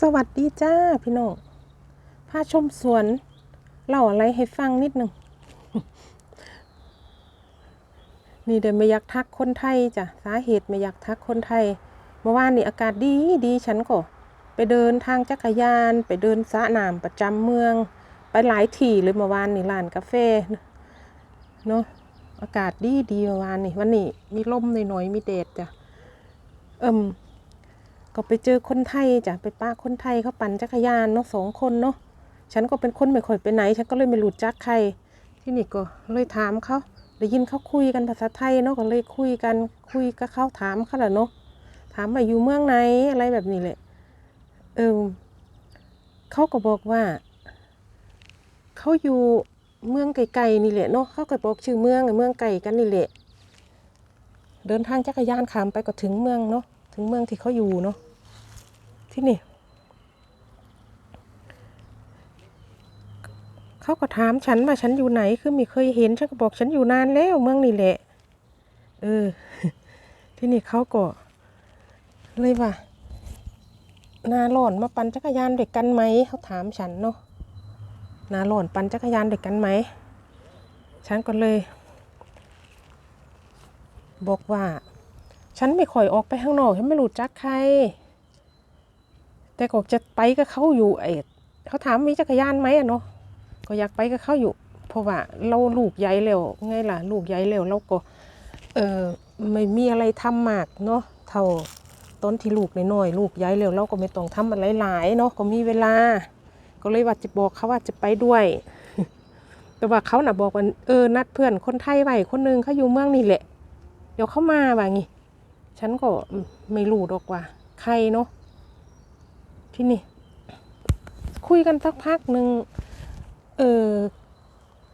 สวัสดีจ้าพี่น้องพาชมสวนเล่าอะไรให้ฟังนิดหนึ่ง นี่เดี๋ยวไม่อยากทักคนไทยจ้ะ สาเหตุไม่อยากทักคนไทย เมื่อวานนี่อากาศดีดีฉันก็ ไปเดินทางจักรยาน ไปเดินสระน้ำประจำเมือง ไปหลายที่เลยเมื่อวานนี่ร้านกาแฟเนาะอากาศดีดีเมื่อวานนี่วันนี้มีลมหน่อยๆมีแดดจ้ะเอิ่ม ก็ไปเจอคนไทยจ้ะไปป้าคนไทยเขาปั่นจักรยานเนาะสองคนเนาะฉันก็เป็นคนไม่ค่อยไปไหน ฉันก็เลยไม่รู้จักใคร ที่นี่ก็เลยถามเขาได้ยินเขาคุยกันภาษาไทยเนาะก็เลยคุยกันคุยกับเขาถามเขาแหละเนาะถามว่าอยู่เมืองไหนอะไรแบบนี้แหละเออเขาก็บอกว่าเขาอยู่เมืองไกลๆนี่แหละเนาะเขาก็บอกชื่อเมืองเมืองไกลกันนี่แหละเดินทางจักรยานขามไปก็ถึงเมืองเนาะถึงเมืองที่เขาอยู่เนาะ ที่นี่ เขาก็ถามฉันว่าฉันอยู่ไหน คือม่เคยเห็น ฉันก็บอกฉันอยู่นานแล้วเมืองนี่แหละ เออ ที่นี่เขาก็ เลยว่านาหล่อนมาปั่นจักรยานด้วยกันไหม เขาถามฉันเนาะนาหล่อนปั่นจักรยานด้วยกันไหม ฉันก็เลย บอกว่า ฉันไม่ค่อยออกไปข้างนอกฉันไม่รู้จักใคร แต่ก็จะไปกับเขาอยู่ไอ้เขาถามมีจักรยานไหมอะเนาะก็อยากไปกับเขาอยู่ เพราะว่าเราลูกใหญ่แล้วไงล่ะ ลูกใหญ่แล้วเราก็เออไม่มีอะไรทำมากเนาะเท่าตอนที่ลูกน้อยๆลูกใหญ่แล้วเราก็ไม่ต้องทำอะไรหลายเนาะก็มีเวลา ก็เลยว่าจะบอกเขาว่าจะไปด้วย แต่ว่าเขาน่ะบอกว่าเออนัดเพื่อนคนไทยไว้คนหนึงเขาอยู่เมืองนี่แหละ เดี๋ยวเขามาว่างี้ฉันก็ไม่รู้ดอกว่า ใครเนาะ ที่นี่ คุยกันสักพักหนึ่งเออ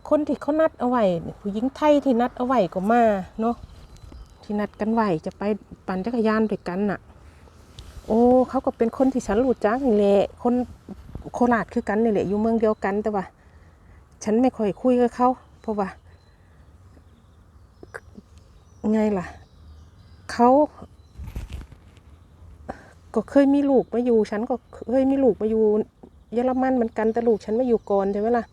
คนที่เขานัดเอาไว้ผู้หญิงไทยที่นัดเอาไว้ก็มาเนาะที่นัดกันไว้จะไปปั่นจักรยานด้วยกันน่ะ โอ้เขาก็เป็นคนที่ฉันรู้จักนี่แหละคนโคราชคือกันนี่แหละอยู่เมืองเดียวกันแต่ว่า ฉันไม่ค่อยคุยกับเขาเพราะว่าไงล่ะเขา ก็เคยมีลูกมาอยู่ ฉันก็เคยมีลูกมาอยู่เยอรมันเหมือนกันแต่ลูกฉันมาอยู่ก่อนใช่ไหมล่ะ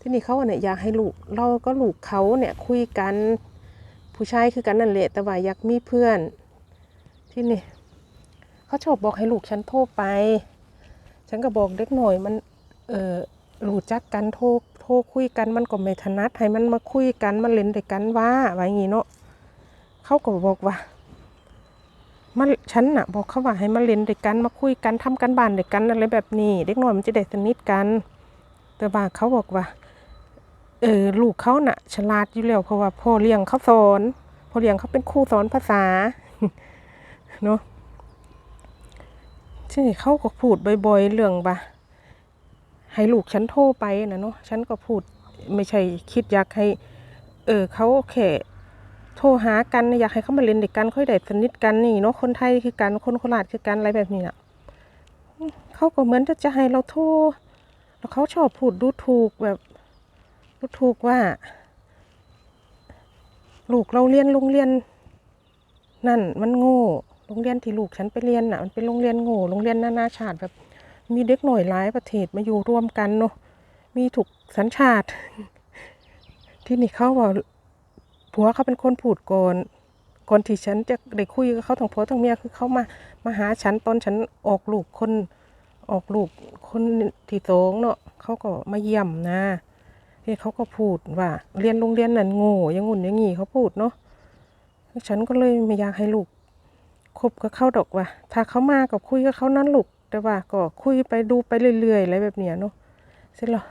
ที่นี่เขาเนี่ยอยากให้ลูกเราก็ลูกเขาเนี่ยคุยกันผู้ชายคือกันนั่นแหละแต่ว่าอยากมีเพื่อน ที่นี่เขาชอบบอกให้ลูกฉันโทรไป ฉันก็บอกเด็กหน่อยมันเออรู้จักกันโทรโทรคุยกันมันก็ไม่ถนัดให้มันมาคุยกันมาเล่นด้วยกันว่าว่าอย่างงี้เนาะเขาก็บอกว่า มันฉันน่ะ บอกเขาว่าให้มาเล่นด้วยกันมาคุยกันทำกันบ้านด้วยกันอะไรแบบนี้ เด็กน้อยมันจะได้สนิทกัน แต่ว่าเขาบอกว่า เออลูกเขาน่ะ ฉลาดอยู่แล้วเพราะว่าพ่อเลี้ยงเขาสอนพ่อเลี้ยงเขาเป็นครูสอนภาษาเนาะที่เขาก็พูดบ่อยๆเรื่องบ่าให้ลูกฉันโทรไปนะเนาะฉันก็พูดไม่ใช่คิดอยากให้ เออเขาแค่ โทรหากันอยากให้เขามาเล่นเด้วยกันค่อยได้สนิทกันนี่เนาะคนไทยคือกันคนโคราชคือกันอะไรแบบนี้น่ะเขาก็เหมือนจะให้เราโทรแล้วเขาชอบพูดดูถูกแบบดูถูกว่า ลูกเราเรียนโรงเรียน นั่นมันโง่โรงเรียนที่ลูกฉันไปเรียนน่ะมันเป็นโรงเรียนโง่โรงเรียนนานาชาติแบบ มีเด็กหน่อยหลายประเทศมาอยู่รวมกันเนาะมีถูกสัญชาติ ที่นี่เขาว่า ผัวเขาเป็นคนพูดก่อนก่อนที่ฉันจะได้คุยกับเขาทั้งผัวทั้งเมียคือเขามามาหาฉันตอนฉันออกลูกคนออกลูกคนที่สองเนาะเขาก็มาเยี่ยมนะที่เขาก็พูดว่า เรียนโรงเรียนนั่นโง่ยังงุ่นยังงี้เขาพูดเนาะฉันก็เลยไม่อยากให้ลูกคบกับเขาดอกว่า ถ้าเขามาก็คุยกับเขานั้นลูกแต่ว่าก็คุยไปดูไปเรื่อยๆอะไรแบบเนี้ยเนาะเสร็จแล้ว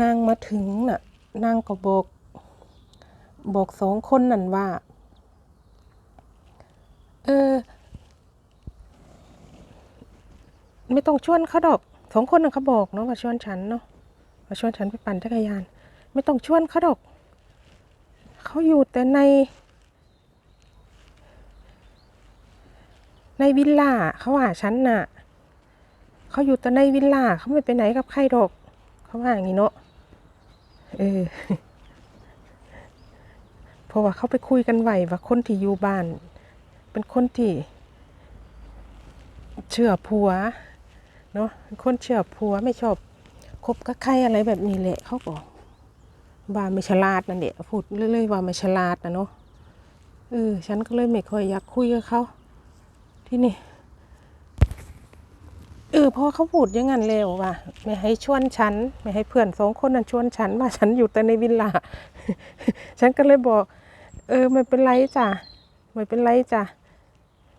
นางมาถึงน่ะนางก็บอก บอกสองคนนั่นว่า เออ ไม่ต้องชวนเขาดอกสองคนนั่นเขาบอกเนาะว่าชวนฉันเนาะว่าชวนฉันไปปั่นจักรยาน ไม่ต้องชวนเขาดอก เขาอยู่แต่ใน ในวิลล่าเขาว่าฉันน่ะ เขาอยู่แต่ในวิลล่าเขาไม่ไปไหนกับใครดอก เขาว่าอย่างนี้เนาะเออ เพราะว่าเขาไปคุยกันไหวว่าคนที่อยู่บ้าน เป็นคนที่เชื่อผัวเนาะเป็นคนเชื่อผัวไม่ชอบคบกับใครอะไรแบบนี้แหละเขาบอกว่าไม่ฉลาดนั่นแหละพูดเรื่อยๆว่าไม่ฉลาดนะเนาะเออฉันก็เลยไม่ค่อยอยากคุยกับเขาที่นี่เออพอเขาพูดอยังงั้นแล้วว่าไม่ให้ชวนฉัน ไม่ให้เพื่อนสองคนนั้นชวนฉันว่าฉันอยู่แต่ในวิลล่า ฉันก็เลยบอก ออไม่เป็นไรจ้ะไม่เป็นไรจ้ะ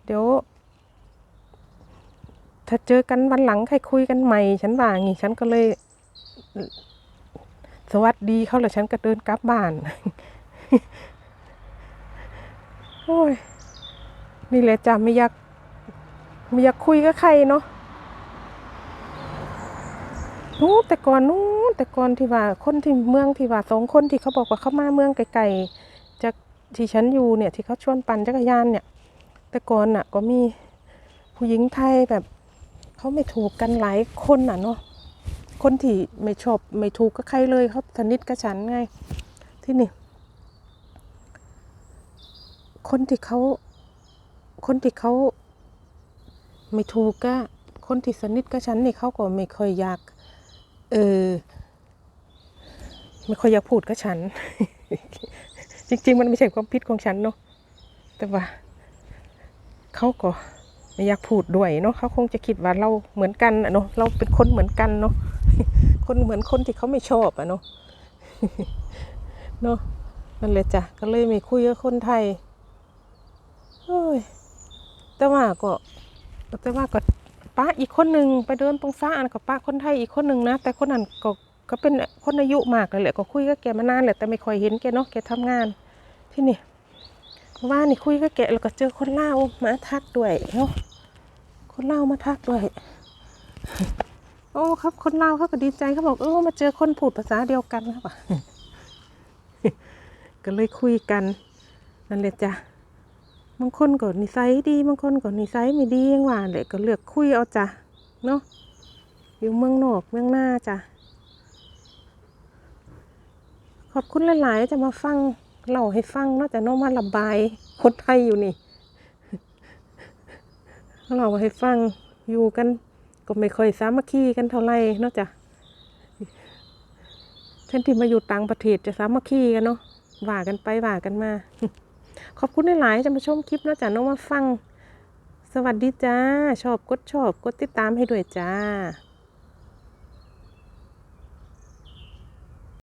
เดี๋ยว ถ้าเจอกันวันหลังใครคุยกันใหม่ ฉันว่างี้ฉันก็เลย สวัสดีเขาแล้วฉันก็เดินกลับบ้านโอ้ยนี่แหละจ้ะไม่อยากไม่อยากคุยกับใครเนาะนู้แต่ก่อนนู้แต่ก่อนที่ว่าคนที่เมืองที่ว่าสองคนที่เขาบอกว่าเขามาเมืองไกลๆ ที่ฉันอยู่เนี่ยที่เขาชวนปั่นจักรยานเนี่ย แต่ก่อนน่ะก็มีผู้หญิงไทยแบบเขาไม่ถูกกันหลายคนน่ะเนาะคนที่ไม่ชอบไม่ถูกกับใครเลยเขาสนิทกับฉันไงที่นี่ คนที่เขาคนที่เขาไม่ถูกก็คนที่สนิทกับฉันนี่เขาก็ไม่ค่อยอยาก เออไม่ค่อยอยากพูดกับฉัน จริง ๆ มันไม่ใช่ความผิดของฉันเนาะแต่ว่าเขาก็ไม่อยากพูดด้วยเนาะเขาคงจะคิดว่าเราเหมือนกันอะเนาะเราเป็นคนเหมือนกันเนาะคนเหมือนคนที่เขาไม่ชอบอะเนาะเนาะนั่นเลยจ้ะก็เลยไม่คุยกับคนไทยเฮ้ยแต่ว่าก็แต่ว่าก็ป้าอีกคนหนึ่งไปเดินตรงซ่าอันกับป้าคนไทยอีกคนหนึ่งนะ แต่คนนั้นก็ก็เป็นคนอายุมากเลยแหละก็คุยกับแกมานานแหละแต่ไม่ค่อยเห็นแกเนาะแกทำงาน ที่นี่ว่านี่คุยกับแกแล้วก็เจอคนเล่ามาทักด้วยเนาะคนเล่ามาทักด้วย โอ้ครับ คนเล่าเขาก็ดีใจเขาบอกเออมาเจอคนพูดภาษาเดียวกันครับก็เลยคุยกันนั่นแหละจ้ะบางคนก็นิสัยดีบางคนก็นิสัยไม่ดีอยังว่าแหละก็เลือกคุยเอาจ้ะเนาะอยู่เมืองนอกเมืองหน้าจ้ะขอบคุณหลาย ๆ จะมาฟัง เล่าให้ฟังนาะแต่เน้องมาระบายคนไทยอยู่นี่เล่าให้ฟังอยู่กัน ก็ไม่ค่อยสามัคคีกันเท่าไหร่นาะจ้ะเช่นที่มาอยู่ต่างประเทศจะสามัคคีกันเนาะว่ากันไปว่ากันมา ขอบคุณหลายๆจะมาชมคลิปนอกจากน้องมาฟัง สวัสดีจ้า ชอบกดชอบ กดติดตามให้ด้วยจ้า